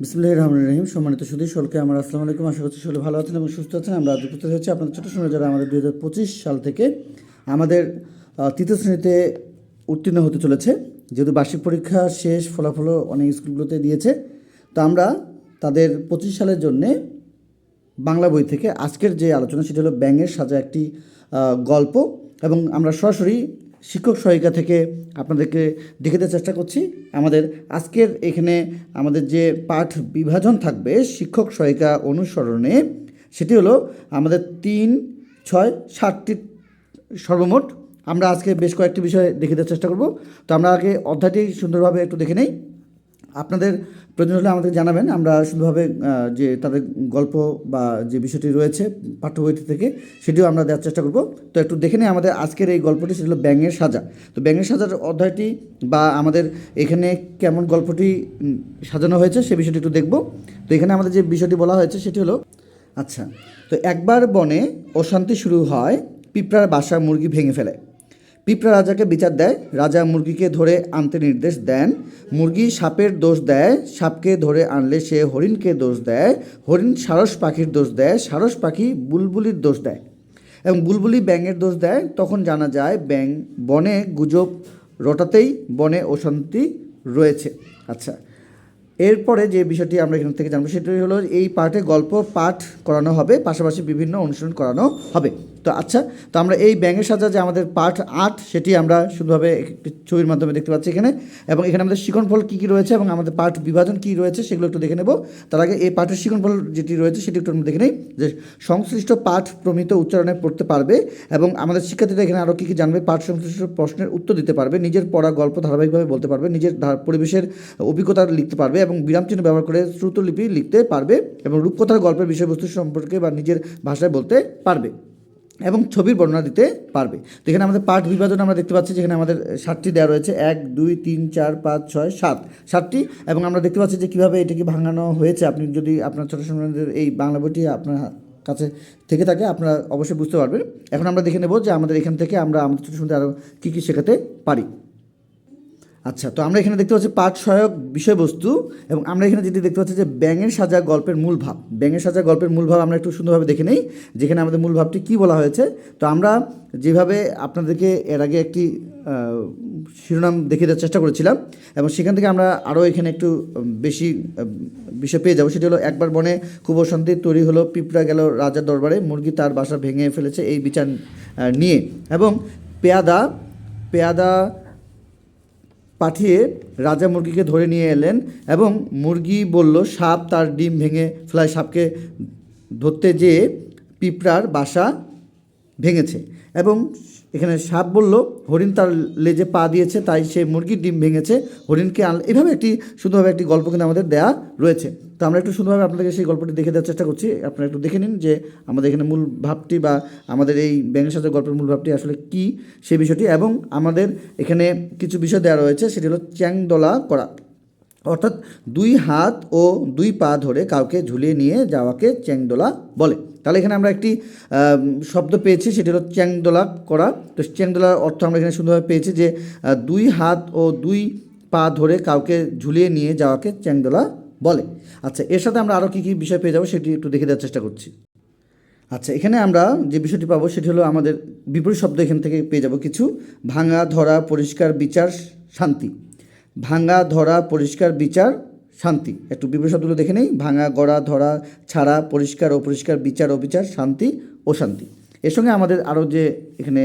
বিসমুল্লাহ রহমান রহিম। সম্মানিত সুদী সকলকে আমার আসসালামু আলাইকুম। আশা করছি সকলে ভালো আছেন এবং সুস্থ আছেন। আমরা আজ উপস্থিত হচ্ছে আপনাদের ছোটো সময় যারা আমাদের দুই হাজার পঁচিশ সাল থেকে আমাদের তৃতীয় শ্রেণীতে উত্তীর্ণ হতে চলেছে। যেহেতু বার্ষিক পরীক্ষা শেষ, ফলাফলও অনেক স্কুলগুলোতে দিয়েছে। তো আমরা তাদের পঁচিশ সালের জন্যে বাংলা বই থেকে আজকের যে আলোচনা, সেটা হলো ব্যাঙের সাজা একটি গল্প। এবং আমরা সরাসরি শিক্ষক সহায়িকা থেকে আপনাদেরকে দেখাতে চেষ্টা করছি। আমাদের আজকের এখানে আমাদের যে পাঠ বিভাজন থাকবে শিক্ষক সহায়িকা অনুসরণে, সেটি হলো আমাদের তিন, ছয়, সাতটি সর্বমোট। আমরা আজকে বেশ কয়েকটি বিষয় দেখে দেওয়ার চেষ্টা করব। তো আমরা আগে অধ্যায়টি সুন্দরভাবে একটু দেখে নেই। আপনাদের প্রয়োজন হলে আমাদের জানাবেন। আমরা শুধুভাবে যে তাদের গল্প বা যে বিষয়টি রয়েছে পাঠ্য বইটি থেকে সেটিও আমরা দেওয়ার চেষ্টা করব। তো একটু দেখে নিই আমাদের আজকের এই গল্পটি, সেটি হলো ব্যাঙের সাজা। তো ব্যাঙের সাজার অধ্যায়টি বা আমাদের এখানে কেমন গল্পটি সাজানো হয়েছে সে বিষয়টি একটু দেখব। তো এখানে আমাদের যে বিষয়টি বলা হয়েছে সেটি হলো আচ্ছা তো একবার বনে অশান্তি শুরু হয়, পিঁপড়ার বাসা মুরগি ভেঙে ফেলে। পিঁপড়া রাজাকে বিচার দেয়। রাজা মুরগিকে ধরে আনতে নির্দেশ দেন। মুরগি সাপের দোষ দেয়, সাপকে ধরে আনলে সে হরিণকে দোষ দেয়। হরিণ সারস পাখির দোষ দেয়, সারস পাখি বুলবুলির দোষ দেয়। এবং বুলবুলি ব্যাঙের দোষ দেয়। তখন জানা যায়, ব্যাঙ বনে গুজব রটাতেই বনে অশান্তি রয়েছে। আচ্ছা এরপরে যে বিষয়টি আমরা এখান থেকে জানব, সেটি হলো এই পাঠে গল্প পাঠ করানো হবে। পাশাপাশি বিভিন্ন অনুশীলন করানো হবে। তো আচ্ছা তো আমরা এই ব্যাঙের সাজা যে আমাদের পাঠ আট, সেটি আমরা শুধুভাবে একটি ছবির মাধ্যমে দেখতে পাচ্ছি এখানে। এবং এখানে আমাদের শিকনফল কী কী রয়েছে এবং আমাদের পাঠ বিভাজন কী রয়েছে সেগুলো একটু দেখে নেব। তার আগে এই পাঠের শিকনফল যেটি রয়েছে সেটি একটু আমরা দেখে নিই, যে সংশ্লিষ্ট পাঠ প্রমিত উচ্চারণে পড়তে পারবে এবং আমাদের শিক্ষার্থীরা এখানে আরও কী কী জানবে, পাঠ সংশ্লিষ্ট প্রশ্নের উত্তর দিতে পারবে, নিজের পড়া গল্প ধারাবাহিকভাবে বলতে পারবে, নিজের পরিবেশের অভিজ্ঞতা লিখতে পারবে এবং বিরামচিহ্ন ব্যবহার করে শ্রুতলিপি লিখতে পারবে এবং রূপকথার গল্পের বিষয়বস্তু সম্পর্কে বা নিজের ভাষায় বলতে পারবে। এবং ছবির বর্ণনা দিতে পারবে। তো এখানে আমাদের পাঠ বিভাজন আমরা দেখতে পাচ্ছি, যেখানে আমাদের সাতটি দেওয়া রয়েছে। এক, দুই, তিন, চার, পাঁচ, ছয়, সাত। সাতটি, এবং আমরা দেখতে পাচ্ছি যে কীভাবে এটাকে ভাঙানো হয়েছে। আপনি যদি আপনার ছোটো সন্তানদের এই বাংলা বইটি আপনার কাছে থেকে থাকে, আপনারা অবশ্যই বুঝতে পারবেন। এখন আমরা দেখে নেব যে আমাদের এখান থেকে আমরা আমাদের ছোটো সন্তান আরও কী কী শেখাতে পারি। আচ্ছা তো আমরা এখানে দেখতে পাচ্ছি পাঠ সহায়ক বিষয়বস্তু এবং আমরা এখানে যেটি দেখতে পাচ্ছি যে ব্যাঙের সাজা গল্পের মূল ভাব। ব্যাঙের সাজা গল্পের মূল ভাব আমরা একটু সুন্দরভাবে দেখে নেই, যেখানে আমাদের মূল ভাবটি কী বলা হয়েছে। তো আমরা যেভাবে আপনাদেরকে এর আগে একটি শিরোনাম দেখিয়ে দেওয়ার চেষ্টা করেছিলাম এবং সেখান থেকে আমরা আরও এখানে একটু বেশি বিষয় পেয়ে যাব। সেটি হলো, একবার বনে খুব অশান্তি তৈরি হলো, পিঁপড়া গেল রাজার দরবারে, মুরগি তার বাসা ভেঙে ফেলেছে এই বিচার নিয়ে। এবং পেয়াদা পেয়াদা পাঠিয়ে রাজা মুরগিকে ধরে নিয়ে এলেন এবং মুরগি বলল, সাপ তার ডিম ভেঙে ফেলায়। সাপকে ধরতে যেয়ে পিঁপড়ার বাসা ভেঙেছে এবং এখানে সাপ বলল, হরিণ তার লেজে পা দিয়েছে, তাই সে মুরগির ডিম ভেঙেছে। হরিণকে আন, এভাবে একটি সুন্দরভাবে একটি গল্প কিন্তু আমাদের দেয়া রয়েছে। তো আমরা একটু সুন্দরভাবে আপনাদেরকে সেই গল্পটি দেখে দেওয়ার চেষ্টা করছি। আপনারা একটু দেখে নিন যে আমাদের এখানে মূল ভাবটি বা আমাদের এই ব্যাঙের সাথে গল্পের মূল ভাবটি আসলে কী সেই বিষয়টি। এবং আমাদের এখানে কিছু বিষয় দেওয়া রয়েছে, সেটি হলো চ্যাংদোলা করা। অর্থাৎ দুই হাত ও দুই পা ধরে কাউকে ঝুলিয়ে নিয়ে যাওয়াকে চ্যাংদোলা বলে। তাহলে এখানে আমরা একটি শব্দ পেয়েছি, সেটি হলো চ্যাংদোলা করা। তো চ্যাংদোলার অর্থ আমরা এখানে সুন্দরভাবে পেয়েছি যে দুই হাত ও দুই পা ধরে কাউকে ঝুলিয়ে নিয়ে যাওয়াকে চ্যাংদোলা বলে। আচ্ছা এর সাথে আমরা আরও কী কী বিষয় পেয়ে যাব সেটি একটু দেখে দেওয়ার চেষ্টা করছি। আচ্ছা এখানে আমরা যে বিষয়টি পাবো সেটি হলো আমাদের বিপরীত শব্দ এখান থেকে পেয়ে যাব কিছু। ভাঙা, ধরা, পরিষ্কার, বিচার, শান্তি। ভাঙা, ধরা, পরিষ্কার, বিচার, শান্তি। একটু বিপরীত শব্দগুলো দেখে নেই? ভাঙা, গড়া, ধরা, ছাড়া, পরিষ্কার ও পরিষ্কার বিচার ও বিচার শান্তি ও শান্তি এর সঙ্গে আমাদের আরও যে এখানে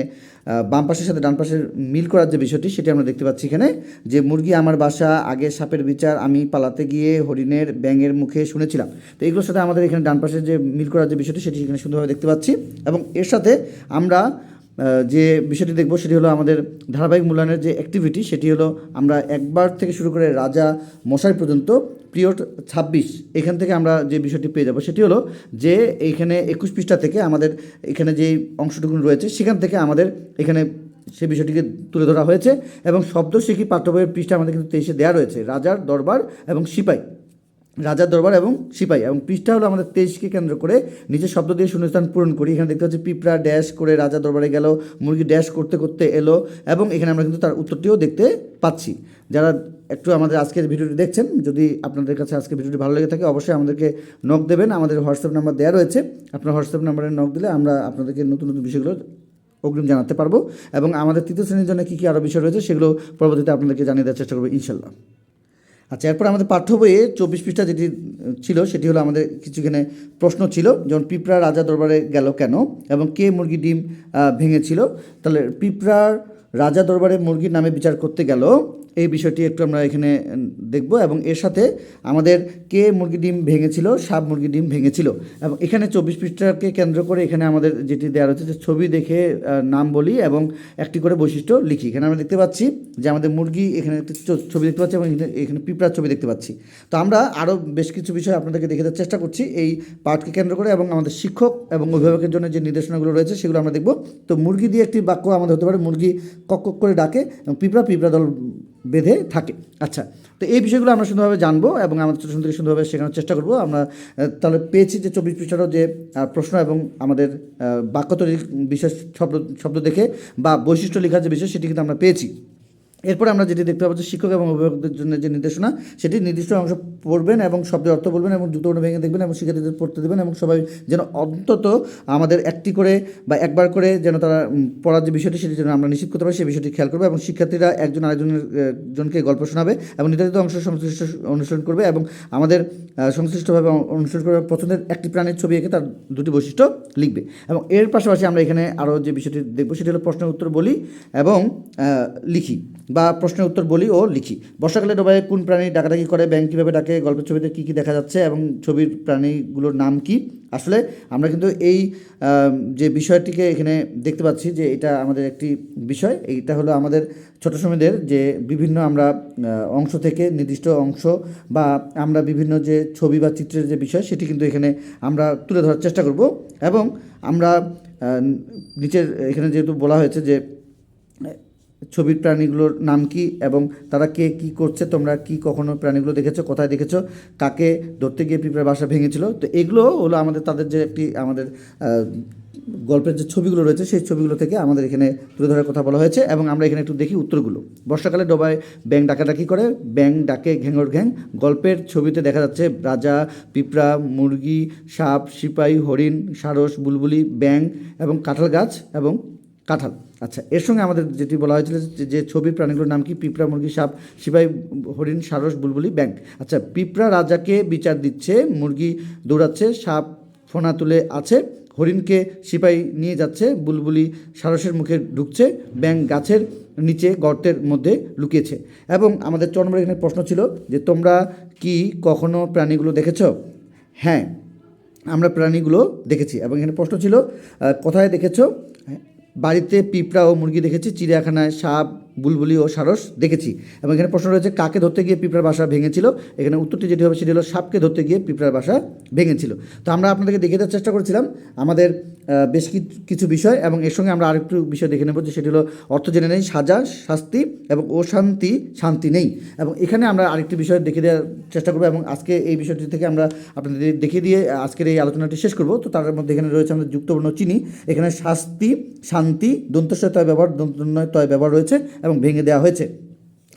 বাম পাশের সাথে ডান পাশের মিল করার যে বিষয়টি, সেটি আমরা দেখতে পাচ্ছি এখানে, যে মুরগি আমার বাসা, আগে সাপের বিচার, আমি পালাতে গিয়ে হরিণের ব্যাঙের মুখে শুনেছিলাম। তো এগুলোর সাথে আমাদের এখানে ডান পাশের যে মিল করার যে বিষয়টি, সেটি এখানে সুন্দরভাবে দেখতে পাচ্ছি। এবং এর সাথে আমরা যে বিষয়টি দেখব সেটি হলো আমাদের ধারাবাহিক মূল্যায়নের যে অ্যাক্টিভিটি সেটি হলো আমরা একবার থেকে শুরু করে রাজা মশাই পর্যন্ত পিরিয়ড ছাব্বিশ, এখান থেকে আমরা যে বিষয়টি পেয়ে যাব সেটি হলো যে এইখানে একুশ পৃষ্ঠা থেকে আমাদের এখানে যে অংশটুকু রয়েছে, সেখান থেকে আমাদের এখানে সে বিষয়টিকে তুলে ধরা হয়েছে এবং শব্দ শিখি পাঠ্য বইয়ের পৃষ্ঠা আমাদের কিন্তু তেইশে দেওয়া রয়েছে, রাজার দরবার এবং সিপাই। রাজার দরবার এবং সিপাই এবং পৃষ্ঠা হলো আমাদের তেইশকে কেন্দ্র করে। নিজের শব্দ দিয়ে শূন্যস্থান পূরণ করি। এখানে দেখতে পাচ্ছি পিঁপড়া ড্যাশ করে রাজা দরবারে গেল, মুরগি ড্যাশ করতে করতে এলো এবং এখানে আমরা কিন্তু তার উত্তরটিও দেখতে পাচ্ছি। যারা একটু আমাদের আজকের ভিডিওটি দেখছেন, যদি আপনাদের কাছে আজকের ভিডিওটি ভালো লেগে থাকে, অবশ্যই আমাদেরকে নক দেবেন। আমাদের হোয়াটসঅ্যাপ নাম্বার দেওয়া রয়েছে। আপনার হোয়াটসঅ্যাপ নাম্বারে নক দিলে আমরা আপনাদেরকে নতুন নতুন বিষয়গুলো অগ্রিম জানাতে পারব। এবং আমাদের তৃতীয় শ্রেণির জন্য কী কী আরও বিষয় রয়েছে, সেগুলো পরবর্তীতে আপনাদেরকে জানিয়ে দেওয়ার চেষ্টা করব ইনশাল্লাহ আচ্ছা এরপর আমাদের পাঠ্য বইয়ে চব্বিশ পৃষ্ঠা যেটি ছিল, সেটি হলো আমাদের কিছুখানে প্রশ্ন ছিল, যেমন পিঁপড়া রাজা দরবারে গেল কেন এবং কে মুরগি ডিম ভেঙেছিল? তাহলে পিঁপড়ার রাজা দরবারে মুরগির নামে বিচার করতে গেল। এই বিষয়টি একটু আমরা এখানে দেখব এবং এর সাথে আমাদের কে মুরগি ডিম ভেঙেছিল, সাপ মুরগি ডিম ভেঙেছিল। এবং এখানে চব্বিশ পৃষ্ঠাকে কেন্দ্র করে এখানে আমাদের যেটি দেওয়া রয়েছে যে ছবি দেখে নাম বলি এবং একটি করে বৈশিষ্ট্য লিখি। এখানে আমরা দেখতে পাচ্ছি যে আমাদের মুরগি এখানে একটি ছবি দেখতে পাচ্ছি এবং এখানে পিঁপড়ার ছবি দেখতে পাচ্ছি। তো আমরা আরও বেশ কিছু বিষয় আপনাদেরকে দেখে দেওয়ার চেষ্টা করছি এই পাঠকে কেন্দ্র করে এবং আমাদের শিক্ষক এবং অভিভাবকের জন্য যে নির্দেশনাগুলো রয়েছে সেগুলো আমরা দেখব। তো মুরগি দিয়ে একটি বাক্য আমাদের হতে পারে, মুরগি কক কক করে ডাকে এবং পিঁপড়া পিঁপড়া দল বেঁধে থাকে। আচ্ছা তো এই বিষয়গুলো আমরা সুন্দরভাবে জানব এবং আমাদের সুন্দর সুন্দরভাবে শেখানোর চেষ্টা করব। আমরা তাহলে পেয়েছি যে চব্বিশ পৃষ্ঠারও যে প্রশ্ন এবং আমাদের বাক্য তৈরির বিশেষ শব্দ শব্দ দেখে বা বৈশিষ্ট্য লেখার যে বিষয় সেটি কিন্তু আমরা পেয়েছি। এরপরে আমরা যেটি দেখতে পাবো শিক্ষক এবং অভিভাবকদের জন্য যে নির্দেশনা, সেটি নির্দিষ্ট অংশ পড়বেন এবং শব্দের অর্থ বলবেন এবং যুক্তবর্ণ ভেঙে দেখবেন এবং শিক্ষার্থীদের পড়তে দেবেন এবং সবাই যেন অন্তত আমাদের একটি করে বা একবার করে যেন তারা পড়ার যে বিষয়টি, সেটি যেন আমরা নিশ্চিত করতে পারি, সেই বিষয়টি খেয়াল করবে এবং শিক্ষার্থীরা একজন আরেকজনের জনকে গল্প শোনাবে এবং নির্ধারিত অংশ সংশ্লিষ্ট অনুসরণ করবে এবং আমাদের সংশ্লিষ্টভাবে অনুসরণ করবে পছন্দের একটি প্রাণীর ছবি এঁকে তার দুটি বৈশিষ্ট্য লিখবে। এবং এর পাশাপাশি আমরা এখানে আরও যে বিষয়টি দেখব, সেটি হলো প্রশ্নের উত্তর বলি এবং লিখি। বা প্রশ্নের উত্তর বলি ও লিখি। বর্ষাকালে ডোবায় কোন প্রাণী ডাকাডাকি করে ব্যাংক কীভাবে ডাকে, গল্পের ছবিতে কী কী দেখা যাচ্ছে এবং ছবির প্রাণীগুলোর নাম কি? আসলে আমরা কিন্তু এই যে বিষয়টিকে এখানে দেখতে পাচ্ছি যে এটা আমাদের একটি বিষয়। এইটা হলো আমাদের ছোট সময়দের যে বিভিন্ন আমরা অংশ থেকে নির্দিষ্ট অংশ বা আমরা বিভিন্ন যে ছবি বা চিত্রের যে বিষয়, সেটি কিন্তু এখানে আমরা তুলে ধরার চেষ্টা করব এবং আমরা নিচের এখানে যেহেতু বলা হয়েছে যে ছবির প্রাণীগুলোর নাম কি এবং তারা কে কি করছে, তোমরা কি কখনো প্রাণীগুলো দেখেছ, কোথায় দেখেছ, কাকে ধরতে গিয়ে পিঁপড়ার বাসা ভেঙেছিল, তো এগুলো হলো আমাদের, তাদের যে একটি আমাদের গল্পের যে ছবিগুলো রয়েছে, সেই ছবিগুলো থেকে আমাদের এখানে তুলে ধরার কথা বলা হয়েছে এবং আমরা এখানে একটু দেখি উত্তরগুলো। বর্ষাকালে ডোবায় ব্যাং ডাকাডাকি করে? ব্যাং ডাকে ঘ্যাঙর ঘ্যাং। গল্পের ছবিতে দেখা যাচ্ছে রাজা, পিঁপড়া, মুরগি, সাপ সিপাই হরিণ, সারস, বুলবুলি ব্যাং এবং কাঁঠাল গাছ এবং কাঁঠাল। আচ্ছা এর সঙ্গে আমাদের যেটি বলা হয়েছিল যে- ছবির প্রাণীগুলোর নাম কি? পিঁপড়া, মুরগি, সাপ সিপাই হরিণ, সারস, বুলবুলি ব্যাং আচ্ছা পিঁপড়া রাজাকে বিচার দিচ্ছে, মুরগি দৌড়াচ্ছে, সাপ ফোনা তুলে আছে, হরিণকে সিপাই নিয়ে যাচ্ছে, বুলবুলি সারসের মুখে ঢুকছে ব্যাং গাছের নিচে গর্তের মধ্যে লুকিয়েছে। এবং আমাদের চ নম্বর এখানে প্রশ্ন ছিল যে, তোমরা কি কখনো প্রাণীগুলো দেখেছ? হ্যাঁ আমরা প্রাণীগুলো দেখেছি। এবং এখানে প্রশ্ন ছিল কোথায় দেখেছ? বাড়িতে পিঁপড়া ও মুরগি দেখেছি, চিড়িয়াখানায় সাপ, বুলবুলি ও সারস দেখেছি। এবং এখানে প্রশ্ন রয়েছে, কাকে ধরতে গিয়ে পিঁপড়ার বাসা ভেঙেছিল? এখানে উত্তরটি যেটি হবে সেটি হলো, সাপকে ধরতে গিয়ে পিঁপড়ার বাসা ভেঙেছিল। তো আমরা আপনাদেরকে দেখে দেওয়ার চেষ্টা করেছিলাম, আমাদের বেশ কিছু বিষয় এবং এর সঙ্গে আমরা আরেকটু বিষয় দেখে নেব যে সেটি হলো অর্থ জেনে নেই, সাজা, শাস্তি এবং অশান্তি, শান্তি নেই। এবং এখানে আমরা আরেকটি বিষয় দেখে দেওয়ার চেষ্টা করব এবং আজকে এই বিষয়টি থেকে আমরা আপনাদের দেখিয়ে দিয়ে আজকের এই আলোচনাটি শেষ করব। তো তার মধ্যে এখানে রয়েছে আমাদের যুক্তবর্ণ চিনি, এখানে শাস্তি, শান্তি দন্তস্বয় তয় ব্যবহার দন্তনয় তয় ব্যবহার রয়েছে এবং ভেঙে দেওয়া হয়েছে।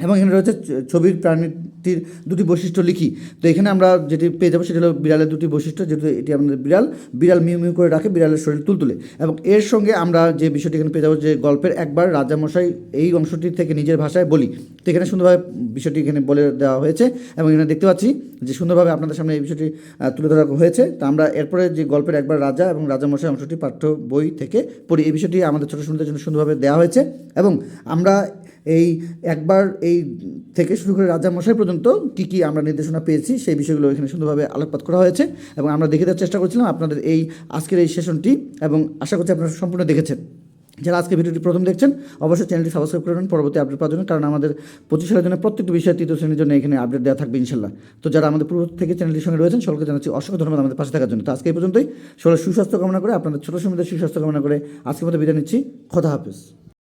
এবং এখানে রয়েছে ছবির প্রাণীটির দুটি বৈশিষ্ট্য লিখি। তো এখানে আমরা যেটি পেয়ে যাব সেটি হলো বিড়ালের দুটি বৈশিষ্ট্য, যেহেতু এটি আমাদের বিড়াল বিড়াল মিউ মিউ করে রাখে, বিড়ালের শরীর তুলতুলে। এবং এর সঙ্গে আমরা যে বিষয়টি এখানে পেয়ে যাব যে গল্পের একবার রাজামশাই এই অংশটি থেকে নিজের ভাষায় বলি। তো এখানে সুন্দরভাবে বিষয়টি এখানে বলে দেওয়া হয়েছে এবং এখানে দেখতে পাচ্ছি যে সুন্দরভাবে আপনাদের সামনে এই বিষয়টি তুলে ধরা হয়েছে। তা আমরা এরপরে যে গল্পের একবার রাজা এবং রাজামশাই অংশটি পাঠ্য বই থেকে পড়ি। এই বিষয়টি আমাদের ছোটো শুনতে জন্য সুন্দরভাবে দেওয়া হয়েছে এবং আমরা এই একবার এই থেকে শুরু করে রাজামশাই পর্যন্ত কী কী আমরা নির্দেশনা পেয়েছি, সেই বিষয়গুলো এখানে সুন্দরভাবে আলোকপাত করা হয়েছে এবং আমরা দেখে দেওয়ার চেষ্টা করছিলাম আপনাদের এই আজকের এই সেশনটি এবং আশা করছি আপনারা সম্পূর্ণ দেখেছেন। যারা আজকে ভিডিওটি প্রথম দেখছেন, অবশ্যই চ্যানেলটি সাবস্ক্রাইব করবেন পরবর্তী আপডেট পাওয়ার জন্য, কারণ আমাদের পঁচিশ সালের জন্য প্রত্যেকটি বিষয় তৃতীয় শ্রেণির জন্য এখানে আপডেট দেওয়া থাকবে ইনশাল্লাহ। তো যারা আমাদের পূর্ব থেকে চ্যানেলটির সঙ্গে রয়েছেন, সকলকে জানাচ্ছি অসংখ্য ধন্যবাদ আমাদের পাশে থাকার জন্য। তো আজকে এই পর্যন্তই। সকলের সুস্বাস্থ্য কামনা করে, আপনাদের ছোটো সময় সুস্বাস্থ্য কামনা করে আজকের মতো বিদায় নিচ্ছি। খোদা হাফিজ।